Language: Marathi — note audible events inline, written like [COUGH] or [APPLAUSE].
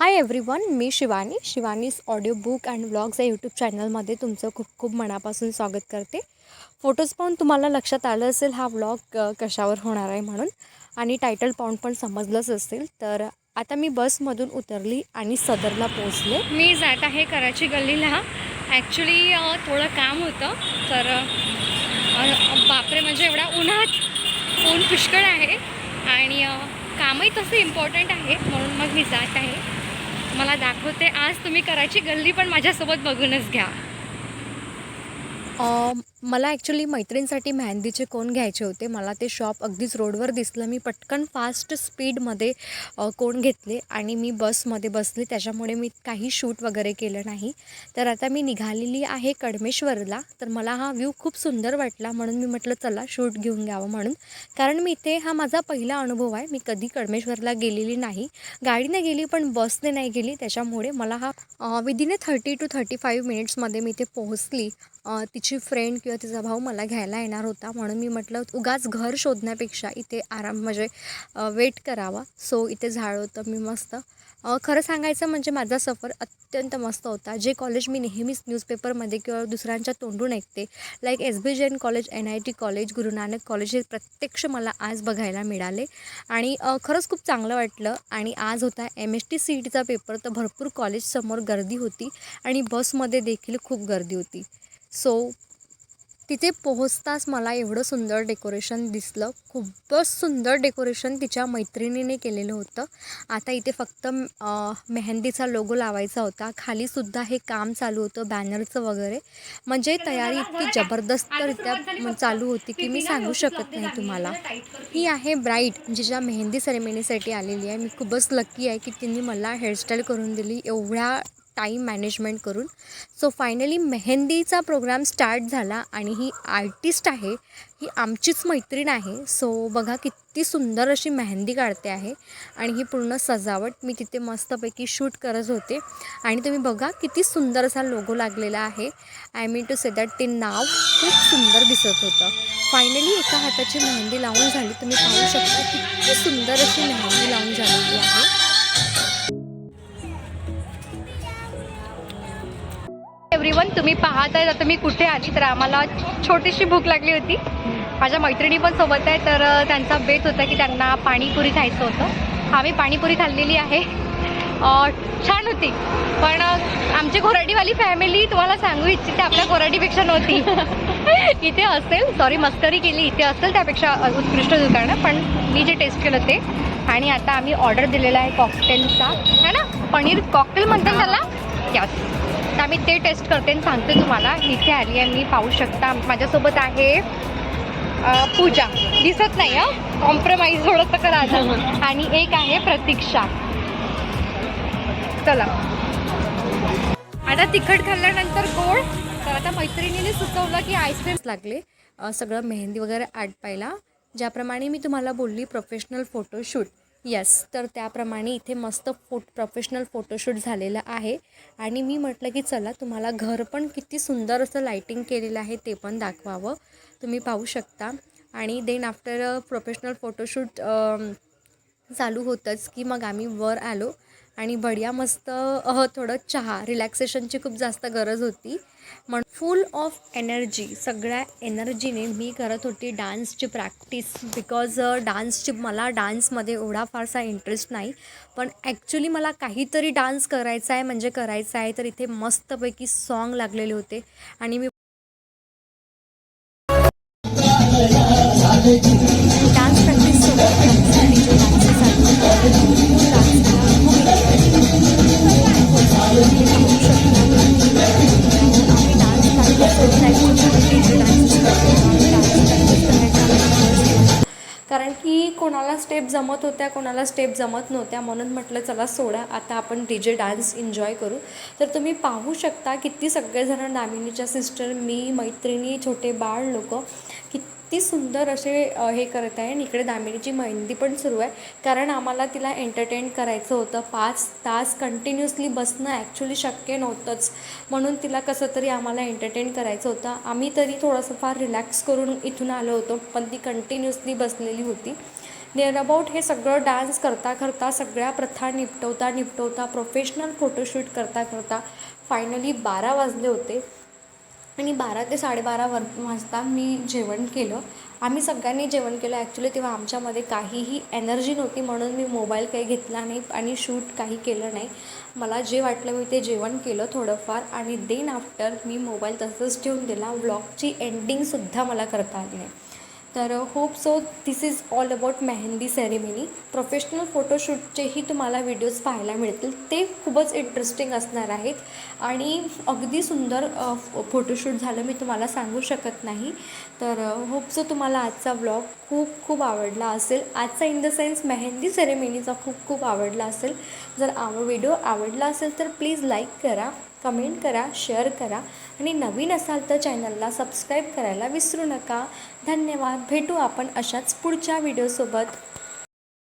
High everyone me Shivani. Shivani's audio book and vlogs या यूट्यूब चॅनलमध्ये तुमचं खूप खूप मनापासून स्वागत करते. फोटोज पाहून तुम्हाला लक्षात आलं असेल हा व्लॉग कशावर होणार आहे म्हणून. आणि टायटल पाहून पण समजलंच असेल. तर आता मी बसमधून उतरली आणि सदरला पोहोचले. मी जात आहे कराची गल्लीला. ॲक्च्युली थोडं काम होतं. तर बापरे म्हणजे एवढा उन्हात ऊन पुष्कळ आहे. आणि कामही तसं इम्पॉर्टंट आहे. म्हणून मग मी जात आहे. मला दाखवते. आज तुम्ही कराची गल्ली पण माझ्यासोबत बघूनच घ्या. मला ॲक्च्युली मैत्रिणीसाठी मेहंदीचे कोण घ्यायचे होते मला ते शॉप अगदीच रोडवर दिसलं. मी पटकन फास्ट स्पीडमध्ये कोण घेतले आणि मी बसमध्ये बसले. त्याच्यामुळे मी काही शूट वगैरे केलं नाही. तर आता मी निघालेली आहे कडमेश्वरला. तर मला हा व्ह्यू खूप सुंदर वाटला म्हणून मी म्हटलं चला शूट घेऊन घ्यावं म्हणून. कारण मी इथे हा माझा पहिला अनुभव आहे. मी कधी कडमेश्वरला गेलेली नाही. गाडीने गेली पण बसने नाही गेली. त्याच्यामुळे मला हा within a thirty two thirty five मिनिट्समध्ये मी इथे पोहोचली. तिची तिची फ्रेंड किंवा तिचा भाऊ मला घ्यायला येणार होता म्हणून मी म्हटलं उगाच घर शोधण्यापेक्षा इथे आराम म्हणजे वेट करावा. सो इथे झाड होतं मी मस्त. खरं सांगायचं म्हणजे माझा सफर अत्यंत मस्त होता. जे कॉलेज मी नेहमीच न्यूजपेपरमध्ये किंवा दुसऱ्यांच्या तोंडून ऐकते like S B Jain college N I T college Guru Nanak college हे प्रत्यक्ष मला आज बघायला मिळाले. आणि खरंच खूप चांगलं वाटलं. आणि आज होता M S T C E टीचा पेपर तर भरपूर कॉलेजसमोर गर्दी होती. आणि बसमध्ये देखील खूप गर्दी होती. सो तिथे पोहोचताच मला एवढं सुंदर डेकोरेशन दिसलं. खूपच सुंदर डेकोरेशन तिच्या मैत्रिणीने केलेलं होतं. आता इथे फक्त मेहंदीचा लोगो लावायचा होता. खालीसुद्धा हे काम चालू होतं बॅनरचं वगैरे. म्हणजे तयारी इतकी जबरदस्तरित्या चालू होती की मी सांगू शकत नाही तुम्हाला. ही आहे ब्राईट जिच्या मेहंदी सेरेमनीसाठी आलेली आहे. मी खूपच लक्की आहे की तिने मला हेअरस्टाईल करून दिली. एवढ्या टाईम मॅनेजमेंट करून. सो फायनली मेहंदीचा प्रोग्राम स्टार्ट झाला आणि ही आर्टिस्ट आहे ही आमचीच मैत्रीण आहे. सो बघा किती सुंदर अशी मेहंदी काढते आहे आणि ही पूर्ण सजावट मी तिथे मस्तपैकी शूट करत होते. आणि तुम्ही बघा किती सुंदर असा लोगो लागलेला आहे. I mean to say that ते नाव खूप सुंदर दिसत होतं. फायनली एका हाताची मेहंदी लावून झाली. तुम्ही पाहू शकता किती सुंदर अशी मेहंदी लावून झालेली आहे. एव्हरीवन तुम्ही पाहताय आता मी कुठे आली तर आम्हाला छोटीशी भूक लागली होती. माझ्या मैत्रिणी पण सोबत आहे तर त्यांचा बेत होता की त्यांना पाणीपुरी खायचं होतं. आम्ही पाणीपुरी खाल्लेली आहे. छान होती. पण आमची कोराडीवाली फॅमिली तुम्हाला सांगू इच्छिते आपल्या कोराडीपेक्षा नव्हती. [LAUGHS] इथे असेल सॉरी मस्करी केली इथे असेल त्यापेक्षा उत्कृष्ट दुकानं पण मी जे टेस्ट केलं ते. आणि आता आम्ही ऑर्डर दिलेला आहे कॉकटेलचा है ना? पनीर कॉकटेल म्हणतात त्याला? तर आम्ही ते टेस्ट करते आणि सांगते तुम्हाला. इथे आली आहे मी पाहू शकता. माझ्यासोबत आहे पूजा. दिसत नाही हं? कॉम्प्रोमाइज थोडंसं करा. [LAUGHS] आणि एक आहे प्रतीक्षा. चला. आता तिखट खाल्ल्यानंतर गोड. तर आता मैत्रिणीने सुचवलं की आईस्क्रीम्स लागले. सगळं मेहंदी वगैरे आटपायला. ज्याप्रमाणे मी तुम्हाला बोलली प्रोफेशनल फोटोशूट यस तर त्याप्रमाणे इथे मस्त फोट प्रोफेशनल फोटोशूट झालेलं आहे. आणि मी म्हटलं की चला तुम्हाला घर पण किती सुंदर असं लाईटिंग केलेलं आहे ते पण दाखवावं. तुम्ही पाहू शकता. आणि देन आफ्टर प्रोफेशनल फोटोशूट चालू होतंच की मग आम्ही वर आलो आणि बढिया मस्त अह, थोडं चहा रिलॅक्सेशनची खूप जास्त गरज होती. म्हण फुल ऑफ एनर्जी सगळ्या एनर्जीने मी करत होती डान्सची प्रॅक्टिस बिकॉज डान्सची मला डान्समध्ये एवढा फारसा इंटरेस्ट नाही. पण ॲक्च्युली मला काहीतरी डान्स करायचा आहे म्हणजे करायचा आहे तर इथे मस्तपैकी सॉन्ग लागलेले होते. आणि मी डान्स प्रॅक्टिस कारण की कोणाला स्टेप जमत होत्या कोणाला स्टेप जमत नव्हत्या म्हणून म्हटलं चला सोडा आता आपण डी जे डान्स एन्जॉय करू. तर तुम्ही पाहू शकता किती सगळेजण दामिनीच्या सिस्टर मी मैत्रिणी छोटे बाळ लोक किती सुंदर असे हे करत आहे आणि इकडे दामिनीची मेहंदी पण सुरू आहे. कारण आम्हाला तिला एंटरटेन करायचं होतं. पाच तास कंटिन्युअसली बसणं ॲक्च्युली शक्य नव्हतंच. म्हणून तिला कसं तरी आम्हाला एंटरटेन करायचं होतं. आम्ही तरी थोडंसं फार रिलॅक्स करून इथून आलो होतो पण ती कंटिन्युअसली बसलेली होती. नियर हे सगळं डान्स करता करता सगळ्या प्रथा निपटवता निपटवता प्रोफेशनल फोटोशूट करता करता फायनली बारा वाजले होते. आणि बारा ते साडेबारा वर वाजता मी जेवण केलं. आम्ही सगळ्यांनी जेवण केलं. ॲक्च्युली तेव्हा आमच्यामध्ये काहीही एनर्जी नव्हती म्हणून मी मोबाईल काही घेतला नाही आणि शूट काही केलं नाही. मला जे वाटलं मी ते जेवण केलं थोडंफार आणि देन आफ्टर मी मोबाईल तसंच ठेवून दिला. व्लॉगची एंडिंगसुद्धा मला करता आली नाही. तर hope so this is all about mehndi ceremony professional फोटोशूटचेही तुम्हाला व्हिडिओज पाहायला मिळतील. ते खूपच इंटरेस्टिंग असणार आहेत. आणि अगदी सुंदर फोटोशूट झालं मी तुम्हाला सांगू शकत नाही. तर होप सो तुम्हाला आजचा व्लॉग खूप खूप आवडला असेल. आजचा इन द सेन्स मेहंदी सेरेमनीचा खूप खूप आवडला असेल. जर आव व्हिडिओ आवडला असेल तर प्लीज लाईक करा. कमेंट करा शेअर करा आणि नवीन असाल तर चॅनलला सबस्क्राईब करायला विसरू नका. धन्यवाद. भेटू आपण अशाच पुढच्या व्हिडिओसोबत.